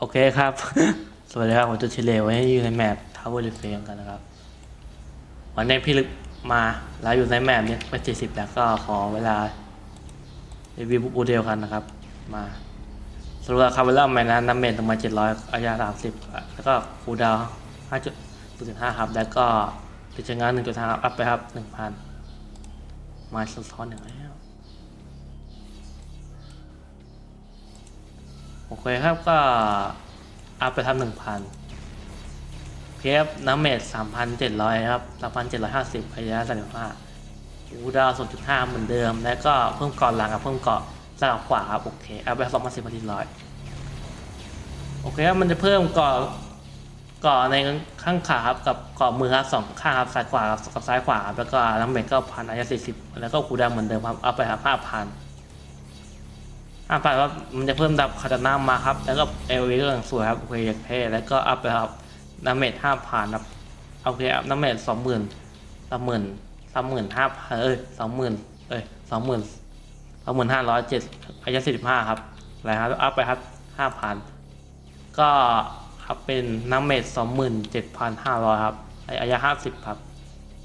โอเคครับ สวัสดีครับ ผมจะเฉลยไว้ให้อยู่ในแมปทาวเวอร์รีเฟมกันนะครับ วันนี้พี่ลึกมาแล้วอยู่ในแมปเนี่ยไปเจ็ดสิบแล้วก็ขอเวลารีวิวบูเดียวกันนะครับ มาสรุปราคาเวลาใหม่นะน้ำเมนประมาเจ็ดร้อยอายาสามสิบแล้วก็คูดาวห้าจุดจุดห้าครับ แล้วก็ติดชงานหนึ่งจุดห้าอัพไปครับหนึ่งพันมาซ้อนๆหนึ่งแล้ว โอเคครับก็อัพไปทำหนึ่งพันเคฟน้ำเมดสามพันเจ็ดร้อยครับสามพันเจ็ดร้อยห้าสิบพยาสามสิบห้าอูดาวสองจุดห้าเหมือนเดิม แล้วก็เพิ่มเกาะหลังกับเพิ่มเกาะสลับขวาครับโอเคเอาไปสองพันสิบพันทีร้อยโอเคครับมันจะเพิ่มเกาะเกาะในข้างขาครับกับเกาะมือครับสองข้างครับซ้ายขวากับซ้ายขวาแล้วก็น้ำเมดก็พันอายาสี่สิบแล้วก็คูดาวเหมือนเดิมครับเอาไปครับห้าพัน อ่าไปว่ามันจะเพิ่มดับคาตาน่ามาครับ แล้วก็เอลวีก็อย่างสวยครับโอเคอยางเท่แล้วก็อัพไปครับน้ำเมทห้าพันครับโอเคอัพน้ำเมทสองหมื่นสามหมื่นสามหมื่นห้าพันเอ้ยสองหมื่นเอ้ยสองหมื่นสองหมื่นห้าร้อยเจ็ดอายะสี่สิบห้าครับอะไรครับอัพไปครับห้าพันก็อัพเป็นน้ำเมทสองหมื่นเจ็ดพันห้าร้อยครับอายะห้าสิบครับ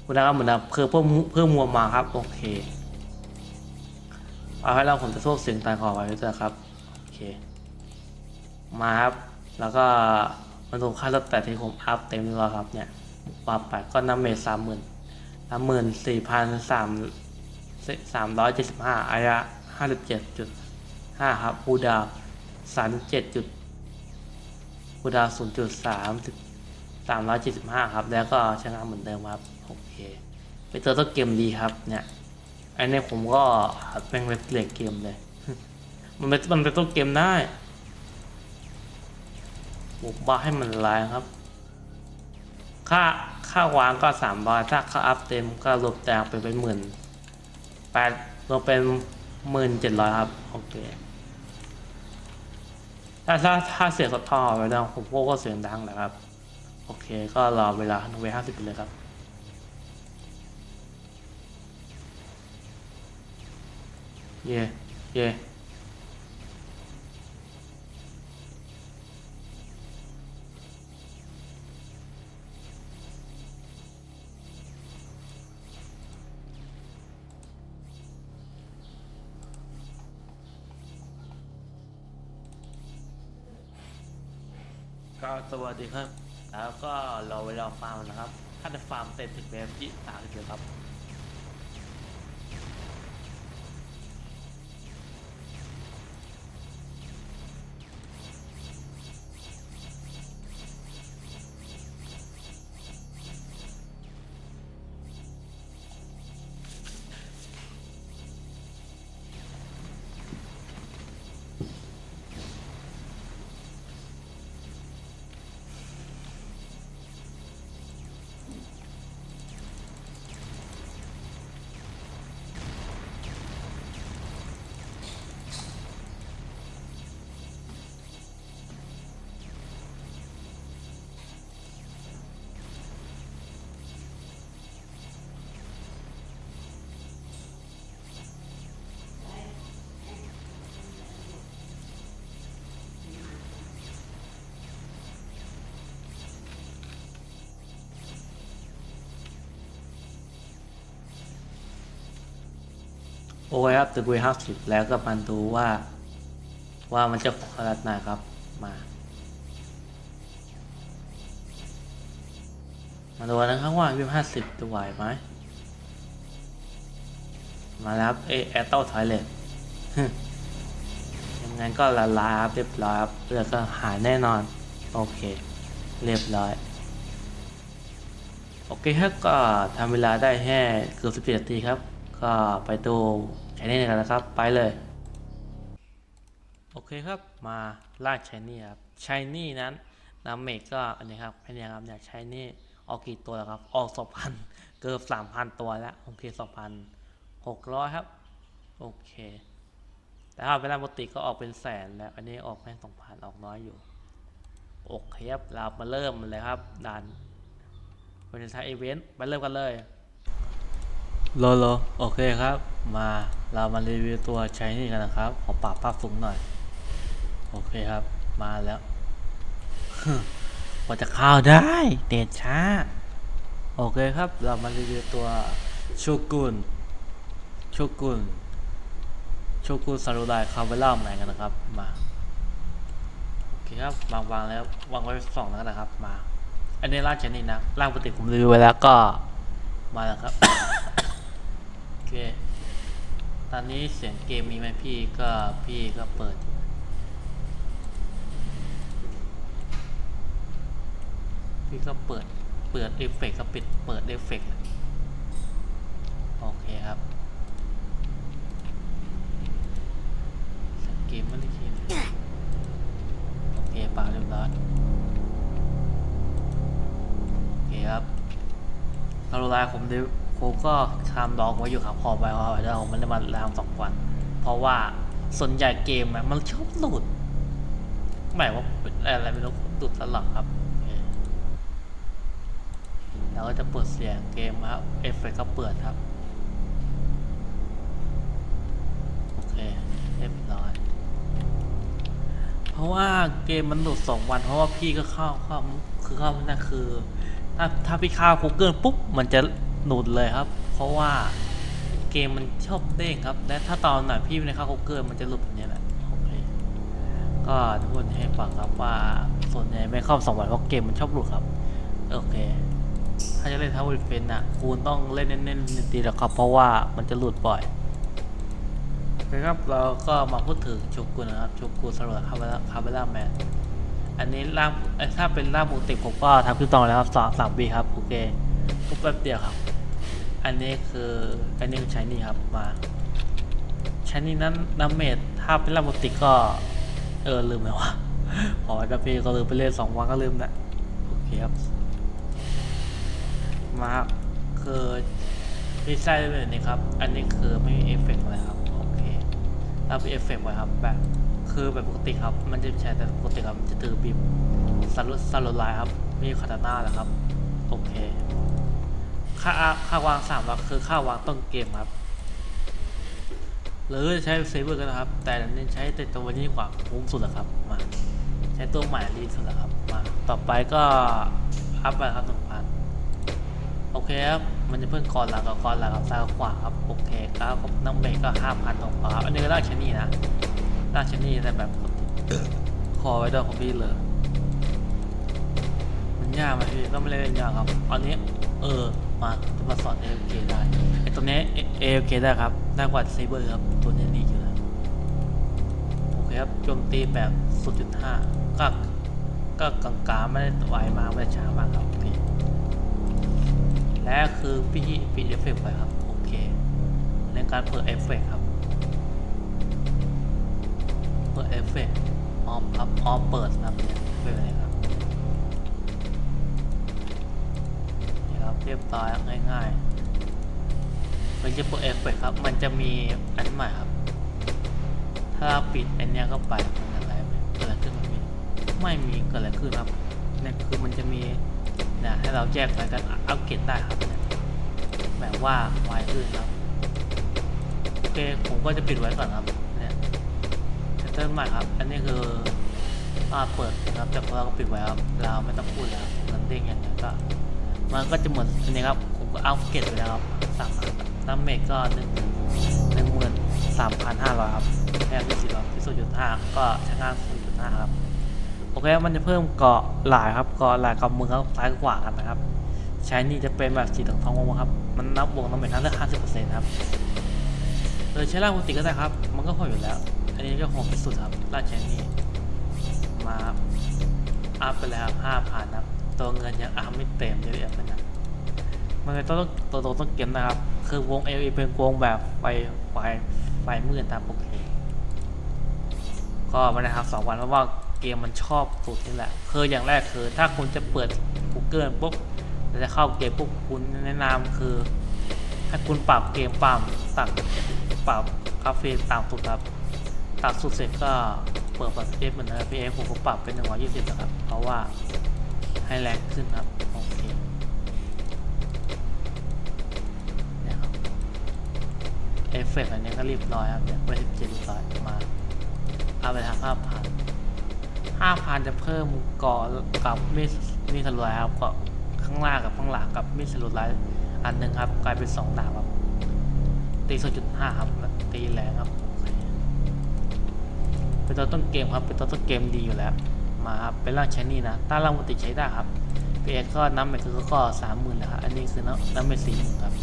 คุณนะครับเหมือนเดิมเพิ่มเพิ่มเพิ่มมัวมาครับโอเค เอาให้เราผมจะโซ่เสียงตายขอไว้ด้วยนะครับ โอเค มาครับ แล้วก็มาดูค่าลดแต่ที่ผมอัพเต็มแล้วครับเนี่ยปรับไปก็น้ำเมทสามหมื่นสามหมื่นสี่พันสามสามร้อยเจ็ดสิบห้าอายะห้าสิบเจ็ดจุดห้าครับอูดาวสามเจ็ดจุดอูดาวศูนย์จุดสามสามร้อยเจ็ดสิบห้าครับ แล้วก็ชนะเหมือนเดิมครับ โอเค ไปเจอต้นเกมดีครับเนี่ย อ้เนี่ยผมก็หัดแม่งเป็นเลี่ยเกมเลย มันเป็นมันเป็นต้นเกมได้บุกบ้าให้มันลายครับ ค่าค่าวางก็สามร้อยถ้าค่าอัพเต็มก็ลบแตงไปเป็นหมื่นแปดลงเป็นหมื่นเจ็ดร้อยครับ โอเค ถ้าถ้าถ้าเสียงสะท้อนไปแล้วผมก็เสียงดังแหละครับ โอเค ก็รอเวลาหนึ่งเวห้าสิบไปเลยครับ เย่เย่ก็สวัสดีครับ แล้วก็รอเวลาฟาร์มนะครับ ถ้าจะฟาร์มเต็มถึงแบบยี่สามสิบเลยครับ โอเคครับตึกเวห้าสิบแล้วก็มันดูว่า ว่ามันจะขนาดไหนครับ มา มาดูนะครับว่าวิวห้าสิบจะไหวไหม มาแล้วครับเอแอตโต้ทอยเลตยังไงก็ละลายครับเรียบร้อยครับเลือก็หายแน่นอน โอเค เรียบร้อย โอเคครับก็ทำเวลาได้แค่เกือบ17นาทีครับ ก็ไปดูชายนี่กันนะครับ ไปเลย โอเคครับมาล่าชายนี่ครับชายนี่นั้นน้ำเมกก็อันนี้ครับแค่นี้ครับเนี่ยชายนี่ออกกี่ตัวแล้วครับ ออกสองพันเกือบสามพันตัวแล้วโอเคสองพันหกร้อยครับ โอเค แต่ถ้าเป็นปกติก็ออกเป็นแสนแล้ว อันนี้ออกแค่สองพันออกน้อยอยู่ โอเคครับเรามาเริ่มเลยครับด่านเป็นไทยอีเวนต์ไปเริ่มกันเลย โลโลโอเคครับ มาเรามารีวิวตัวใช้นี่กันนะครับ ขอปรับภาพสูงหน่อย โอเคครับ มาแล้วกว่าจะเข้าได้เดชช้า โอเคครับ เรามารีวิวตัวโชกุนโชกุนโชกุนซารุไดคาเวล่าแมนกันนะครับ มาโอเคครับวางวางแล้ววางไว้สองแล้วนะครับ มา อันนี้ร่างชนิดนะร่างปกติผมรีวิวไว้แล้วก็มาแล้วครับ เค ตอนนี้เสียงเกมมีไหมพี่ก็พี่ก็เปิด พี่ก็เปิด เปิดเอฟเฟกก็ปิด เปิดเอฟเฟกโอเคครับเสียงเกมไม่ได้ยินโอเคป่าเรียบร้อยโอเคครับคารไลน์ผมดิ ผมก็ทำดองไว้อยู่ครับพอไปพอไปแล้วผมไม่ได้มาลามสองวัน เพราะว่าส่วนใหญ่เกมมันชอบหลุดหมายว่าอะไรไม่รู้หลุดตลอดครับเคแล้วก็จะเปิดเสียงเกมครับเอฟเฟกต์ก็เปิดครับโอเคเรียบร้อยเพราะว่าเกมมันหลุดสองวัน เพราะว่าพี่ก็เข้าเข้าคือเข้านั่นคือถ้าถ้าพี่เข้า Google ปุ๊บมันจะ หลุดเลยครับ เพราะว่าเกมมันชอบเด้งครับ และถ้าตอนไหนพี่ไม่ได้เข้า Google มันจะหลุดแบบนี้แหละโอเคก็ทุกคนให้ฟังครับว่าส่วนใหญ่ไม่เข้าสองวันเพราะเกมมันชอบหลุดครับ โอเค ถ้าจะเล่นทาวเวอร์เฟนอะคุณต้องเล่นเน้นๆดีแล้วครับ เพราะว่ามันจะหลุดบ่อยโอเคครับเราก็มาพูดถึงโชกุนนะครับโชกุนสำรับคาเบล่าคาเบล่าแมนอันนี้ร่างเอ้ยถ้าเป็นร่างปกติผมก็ทำขึ้นตรงแล้วครับสองสามวีครับโอเคปุ๊บแป๊บเดียวครับ อันนี้คืออันนี้คือใช้นี่ครับมาใช้นี่นั้นน้ำเมดถ้าเป็นร่างปกติก็ เออลืมแล้ววะพอจะพี่ก็ลืมไปเล่นสองวันก็ลืมแหละโอเคครับมาครับคือดีไซน์แบบนี้ครับ อันนี้คือไม่มีเอฟเฟกต์เลยครับโอเคเรามีเอฟเฟกต์ไว้ครับแบบคือแบบปกติครับ มันจะใช้แต่ปกติครับมันจะถือบีมสรุปสรุปลายครับ มีคาตาน่าแหละครับ โอเค ค่าค่าวางสามวักคือค่าวางต้นเกมครับ หรือจะใช้เซเวอร์ก็ได้ครับ แต่เน้นใช้แต่ตัวนี้กว่าคุ้มสุดแหละครับ มา ใช้ตัวใหม่รีสุดแล้วครับ มา ต่อไปก็อัพไปครับหนึ่งพันโอเคครับ มันจะเพิ่มคอนหลังกับคอนหลังกับซ้ายกับขวาครับ โอเคครับน้ำเบรกก็ห้าพันของครับอันนี้ก็ได้ชนี่นะได้ชนี่แต่แบบคอไว้ด้วยของพี่เลย ยากไหมพี่ต้องไม่เล่นยากครับอันนี้เออมาจะมาสอน AFK ได้ไอตัวนี้ AFK ได้ครับได้กว่าเซเบอร์ครับตัวนี้นี่อยู่แล้วโอเคครับโจมตีแบบ0.5ก็ก็กลางๆไม่ได้ไวมากไม่ได้ช้ามากครับพี่และคือพี่ปิดเอฟเฟกต์ไว้ครับโอเคในการเปิดเอฟเฟกต์ครับเปิดเอฟเฟกต์ออมครับออมเปิดนะครับเนี่ยเป็นแบบนี้ครับนี่ครับ เรียบร้อยง่ายๆมันจะเปิดเอฟเฟกครับ มันจะมีอันใหม่ครับ ถ้าเราปิดอันเนี้ยเข้าไปมันอะไรไหมเกิดอะไรขึ้นไหมพี่ไม่มีเกิดอะไรขึ้นครับนี่คือมันจะมีเนี่ยให้เราแยกไปกันอัปเกรดได้ครับเนี่ยแบบว่าไวขึ้นครับโอเคผมก็จะปิดไว้ก่อนครับเนี่ยเริ่มใหม่ครับ อันนี้คืออ่าเปิดนะครับแต่เราก็ปิดไว้ครับเราไม่ต้องพูดแล้วมันเด้งอย่างนี้ก็ มันก็จะเหมือนอันนี้ครับ ผมก็เอาเกรดไปแล้วครับสั่งมน้ำเมกก็หนึ่งหนึ่งหมื่นสามพันห้าร้อยครับแค่ที่สี่ร้อยที่สุดจุดห้าก็ใช้งานศูนย์จุดห้าครับ โอเค มันจะเพิ่มเกาะหลายครับ เกาะหลายกับมือครับซ้ายกับขวากันนะครับ ใช้นี่จะเป็นแบบสีทองทองครับ มันนับวงน้ำเมกทั้งเลือกห้าสิบเปอร์เซ็นต์ครับโดยใช้ล่างปกติก็ได้ครับ มันก็พออยู่แล้ว อันนี้ก็คงเป็นสุดครับล่างใช้นี่มาอัพไปแล้วห้าพันครับ ตัวเงินยังอัพไม่เต็มเยอะแยะไปนะมันเลยต้องตัวตัวต้องเก็บนะครับ คือวงเอเป็นวงแบบไฟไฟไฟมืดตามปกติก็ไมานะครับสองวันเพราะว่าเกมมันชอบสูตรนี่แหละคืออย่างแรกคือถ้าคุณจะเปิด Google ปุ๊บจะเข้าเกมปุ๊บคุณแนะนำคือให้คุณปรับเกมปั๊มตัดปรับคาเฟ่ตามสุดครับตัดสุดเสร็จก็เปิดปรับเอฟเหมือนเดิมพีเอฟผมก็ปรับเป็น120นะครับ เพราะว่า ให้แรงขึ้นครับโอเคเนี่ยครับเอฟเฟกต์อันนี้ก็รีบร้อยครับเนี่ยไปสิบเจ็ดร้อยมาเอาไปทางห้าพันห้าพันจะเพิ่มเกาะกับมีดมีสลุไรครับเกาะข้างล่างกับข้างหลังกับมีสลุไรอันหนึ่งครับกลายเป็นสองดาบครับตีศูนย์จุดห้าครับตีแรงครับเป็นตัวต้นเกมครับเป็นตัวต้นเกมดีอยู่แล้ว มาครับเป็นร่างชนี่นะต้านร่างปกติใช้ได้ครับเปียก็น้ำเมทคือก็สามหมื่นนะครับอันนี้คือน้ำน้ำเมทสี่หมื่นครับ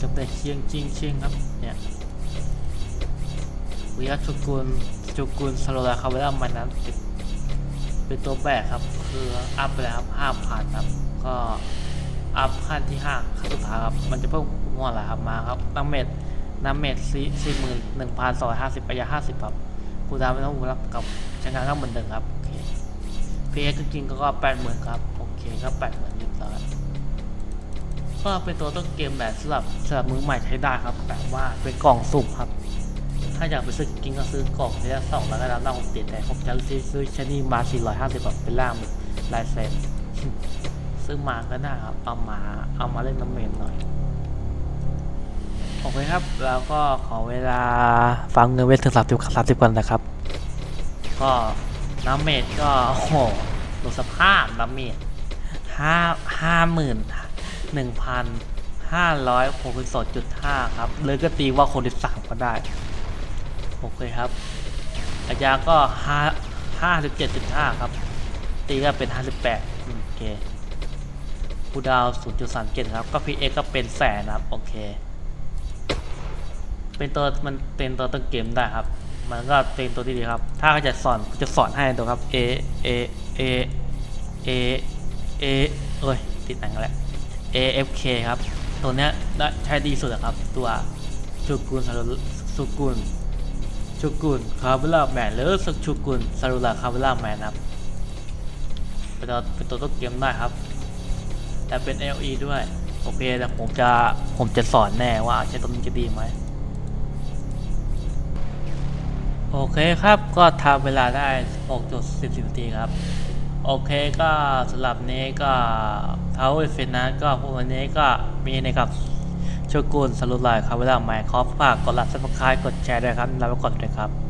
จบได้เชียงจริงเชียงครับเนี่ยวิยาชุกุลชุกุลสโลลาคาเวล่ามันนั้นเป็นเป็นตัวแบกครับ คืออัพไปแล้วครับห้าพันครับ ก็อัพขั้นที่ห้าขั้นสุดท้ายครับมันจะเพิ่มหัวอะไรครับมาครับน้ำเมทน้ำเมทสี่สี่หมื่นหนึ่งพันสองร้อยห้าสิบระยะห้าสิบครับคูดาวไม่ต้องรับกับ ใช้งานก็เหมือนเดิมครับโอเคพีเอจริงๆก็แปดหมื่นครับโอเคก็แปดหมื่นเรียบร้อยก็เป็นตัวต้นเกมแบบสำหรับสำหรับมือใหม่ใช้ได้ครับ แต่ว่าเป็นกล่องสุ่มครับ ถ้าอยากไปซื้อจริงก็ซื้อกล่องที่ละสองแล้วก็รับรางวัลติดแต่ผมจะซื้อซื้อชนีมา 450แบบเป็นล่างแบบลายเซ็นซื้อมาก็ได้ครับ เอามาเอามาเล่นน้ำเมนหน่อยโอเคครับ แล้วก็ขอเวลาฟังเงินเวทถึงสามสิบสามสิบก่อนนะครับ ก็น้ำเมดก็โอ้โหดูสภาพน้ำเมดห้าห้าหมื่นหนึ่งพันห้าร้อยหกสิบสองจุดห้าครับเลยก็ตีว่าคนที่สามก็ได้ โอเคครับ อาญาก็ห้าห้าสิบเจ็ดจุดห้าครับ ตีก็เป็นห้าสิบแปดโอเคคูดาวศูนย์จุดสามเจ็ดครับ ก็พีเอ็กก็เป็นแสนครับ โอเค เป็นตัวมันเป็นตัวต้นเกมได้ครับ มันก็เป็นตัวที่ดีครับ ถ้าเขาจะสอนจะสอนให้ตัวครับ A A A A A เอ้ยติดหนังแล้ว A F K ครับ ตัวเนี้ยได้ใช้ดีสุดครับ ตัวชูกุลซารุสุกุลชูกุลคาร์เวล่าแมนหรือสชูกุลซารุลาคาร์เวล่าแมนครับเป็นตัวเป็นตัวต้นเกมได้ครับ แต่เป็น LE ด้วย โอเคแต่ผมจะผมจะสอนแน่ว่าใช้ตัวนี้จะดีไหม โอเคครับก็ทำเวลาได้ 6.10นาทีครับ โอเคก็สำหรับนี้ก็เท้าเฟนนะก็พวกวันนี้ก็มีนะครับโชกุนสรุปลายครับเวลาใหม่ขอฝากกดไลค์ซับสไครต์กดแชร์ด้วยครับแล้วก็กดด้วยครับ